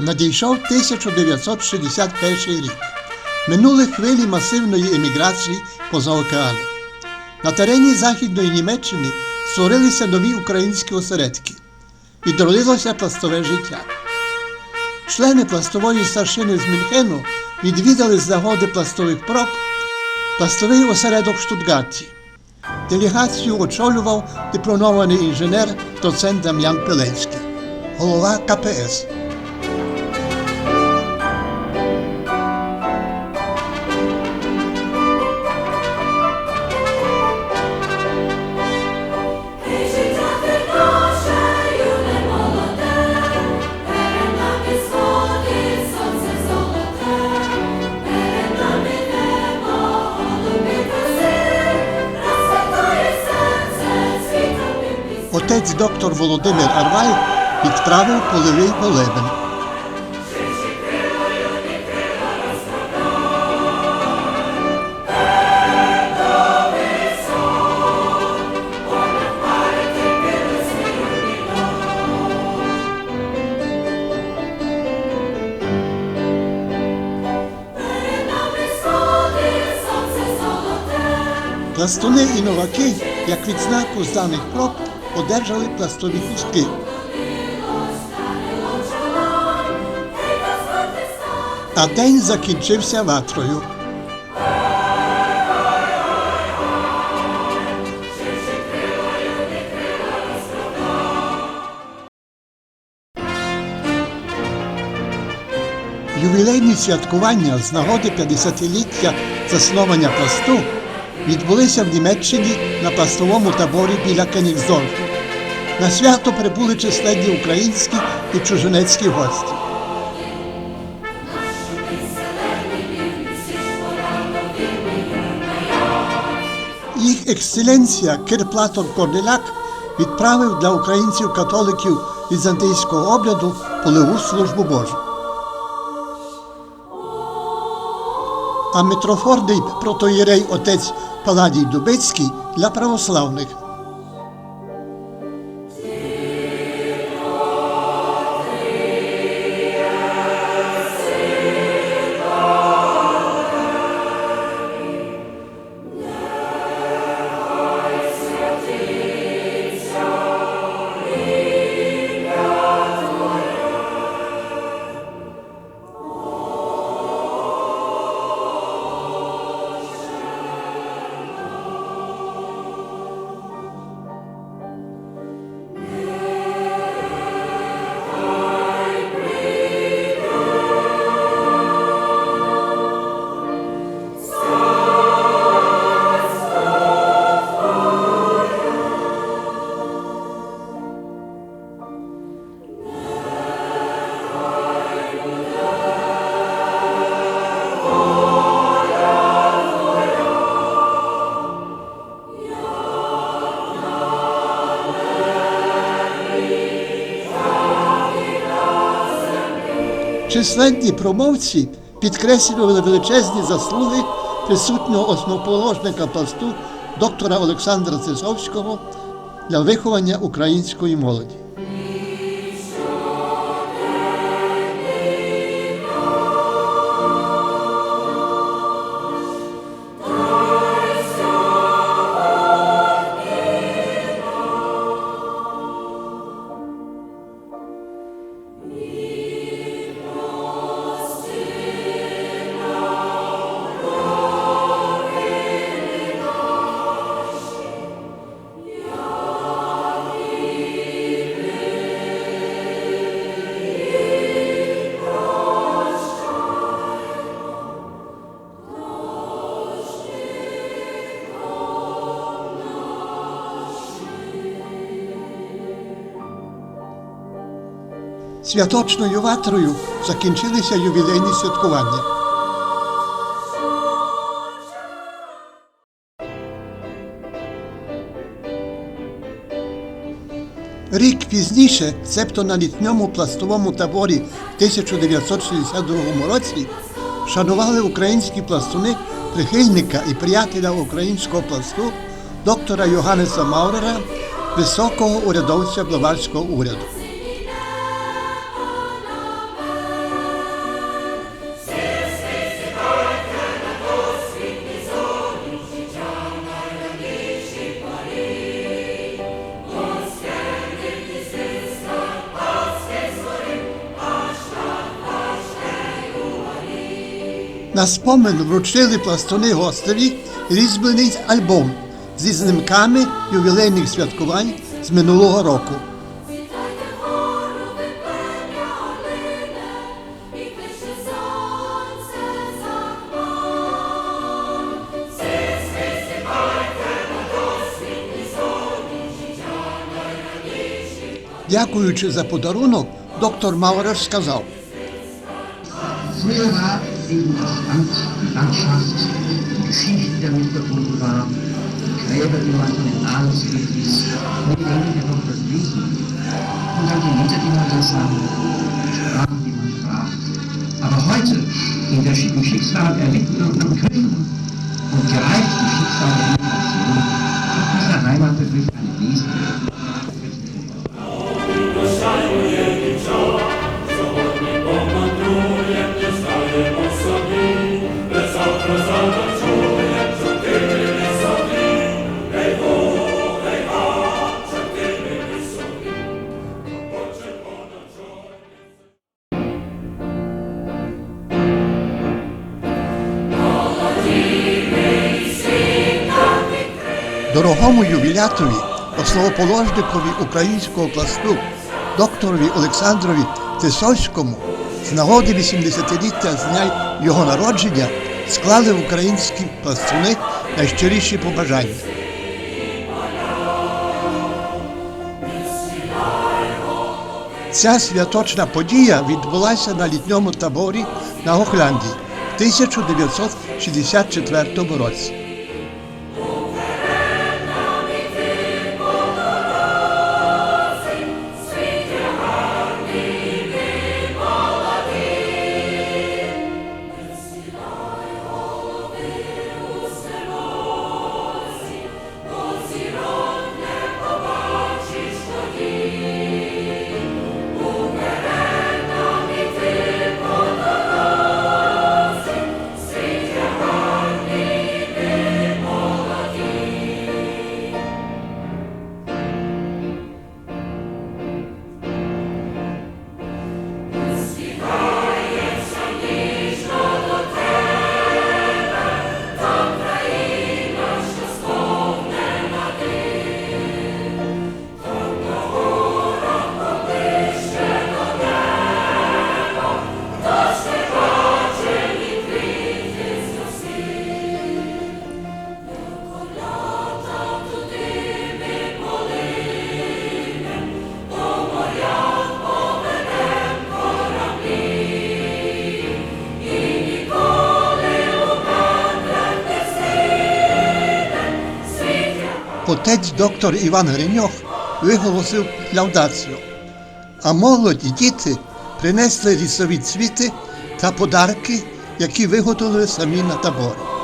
Надійшов 1961 рік. Минули хвилі масивної еміграції поза океани. На терені Західної Німеччини створилися нові українські осередки. Відродилося пластове життя. Члени пластової старшини з Мюнхену відвідали з пластових проб пластовий осередок в Штутгарті. Делегацію очолював дипломований інженер доцент Дам'ян Пиленський, голова КПС. Отець доктор Володимир Арвай відправив полевий молебен. Пластуни і новаки, як відзнаку з даних проб, одержали пластові хустки. А день закінчився ватрою. Ювілейні святкування з нагоди 50-ліття заснування пласту відбулися в Німеччині на пластовому таборі біля Кенігсдорфу. На свято прибули численні українські і чужинецькі гості. Їх ексцеленція Кирплатор Корнеляк відправив для українців-католиків візантийського обряду полеву службу Божу. а митрофорний протоєрей отець Паладій Дубицький для православних. Численні промовці підкреслювали величезні заслуги присутнього основоположника пласту доктора Олександра Цисовського для виховання української молоді. Святочною ватрою закінчилися ювілейні святкування. Рік пізніше, цебто на літньому пластовому таборі в 1962 році, шанували українські пластуни прихильника і приятеля українського пласту доктора Йоганнеса Маурера, високого урядовця Баварського уряду. На спомин вручили пластуни гостеві різьблений альбом зі знімками ювілейних святкувань з минулого року. Дякуючи за подарунок, доктор Маурер сказав: Eben das Land, die Landschaft, die Geschichte, die damit verbunden war, die Gräber, die man von den Ahnungsweg ließ, und die noch das Wesen. Und dann die Lieder, die man da sang, die Sprachen, die man sprach. Aber heute, in der Schicksal erlitten und umquellen und gereiften Schicksal der дорогому ювілятові, основоположникові українського пласту, докторові Олександрові Тисоцькому з нагоди 80-ліття з дня його народження склали українські пластуни найщиріші побажання. Ця святочна подія відбулася на літньому таборі на Охляндії в 1964 році. Отець доктор Іван Гриньох виголосив ляудацію. А молоді діти принесли лісові цвіти та подарки, які виготовили самі на таборі.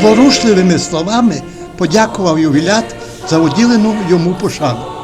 Зворушливими словами подякував ювілят за уділену йому пошану.